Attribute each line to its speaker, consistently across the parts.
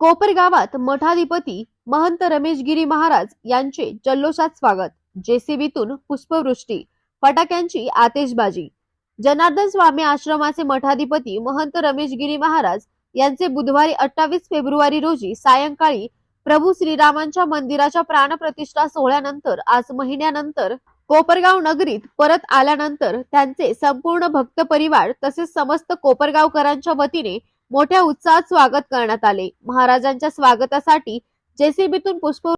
Speaker 1: कोपर गावात मठाधिपती महंत रमेशगिरी महाराज यांचे जल्लोषात स्वागत. जेसीबीतून पुष्पवृष्टी फटाक्यांची आतिषबाजी. जनार्दन स्वामी आश्रमाचे मठाधिपती महंत रमेशगिरी महाराज यांचे बुधवारी अठ्ठावीस फेब्रुवारी रोजी सायंकाळी प्रभू श्रीरामांच्या मंदिराच्या प्राणप्रतिष्ठा सोहळ्यानंतर आज महिन्यानंतर कोपरगाव नगरीत परत आल्यानंतर त्यांचे संपूर्ण भक्त परिवार तसेच समस्त कोपरगावकरांच्या वतीने मोठ्या उत्साहात स्वागत करण्यात आले. महाराजांच्या स्वागतासाठी जेसीबीतून पुष्प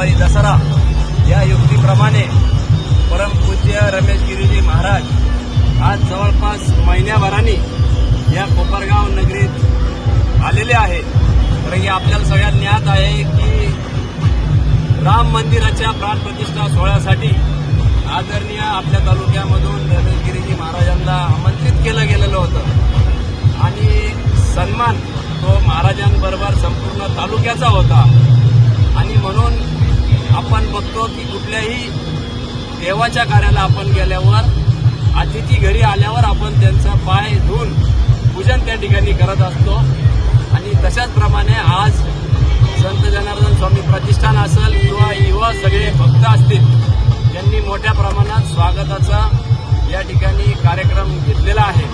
Speaker 2: दिवाळी दसरा या युक्तीप्रमाणे परमपूज्य रमेश गिरीजी महाराज आज जवळपास महिन्याभराने या कोपरगाव नगरीत आलेले आहेत. कारण की आपल्याला सगळ्यात ज्ञात आहे की राम मंदिराच्या प्राणप्रतिष्ठा सोहळ्यासाठी आदरणीय आपल्या तालुक्यामधून रमेश गिरीजी महाराजांना आमंत्रित केलं गेलेलं होतं. आणि सन्मान तो महाराजांबरोबर संपूर्ण तालुक्याचा होता. आणि म्हणून देवाच्या कार्याला आपण गेल्यावर अतिथी घरी आल्यावर आपण त्यांचा पाय धुवून पूजन त्या ठिकाणी करत असतो. आणि तशाच प्रमाणे आज संत जनार्दन स्वामी प्रतिष्ठान असेल किंवा युवा सगळे भक्त असतील त्यांनी मोठ्या प्रमाणात स्वागताचा या ठिकाणी कार्यक्रम घेतलेला आहे.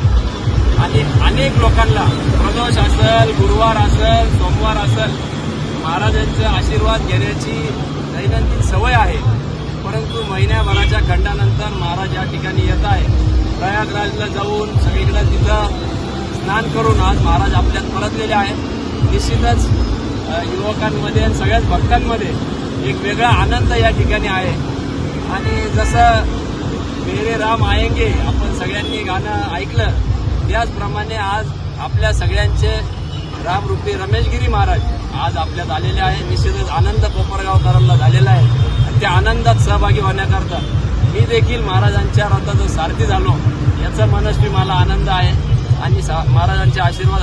Speaker 2: आणि अनेक लोकांना प्रदोष असेल गुरुवार असेल सोमवार असेल महाराजांचा आशीर्वाद घेण्याची दैनंदिन सवय आहे. परंतु महिन्याभराच्या खंडानंतर महाराज या ठिकाणी येत आहे प्रयागराजला जाऊन सगळीकडे तिथं स्नान करून आज महाराज आपल्यात परतलेले आहेत. निश्चितच युवकांमध्ये आणि सगळ्याच भक्तांमध्ये एक वेगळा आनंद या ठिकाणी आहे. आणि जसं मेरे राम आयंगे आपण सगळ्यांनी गाणं ऐकलं त्याचप्रमाणे आज आपल्या सगळ्यांचे रामरूपी रमेशगिरी महाराज आज आपल्यात आलेले आहे. निश्चितच आनंद कोपरगावकरांना झालेला आहे. त्या आनंदात सहभागी होण्याकरता मी देखील महाराजांच्या रथाचं सारथी झालो. याचा मनस्वी मला आनंद आहे आणि सा- महाराजांचे आशीर्वाद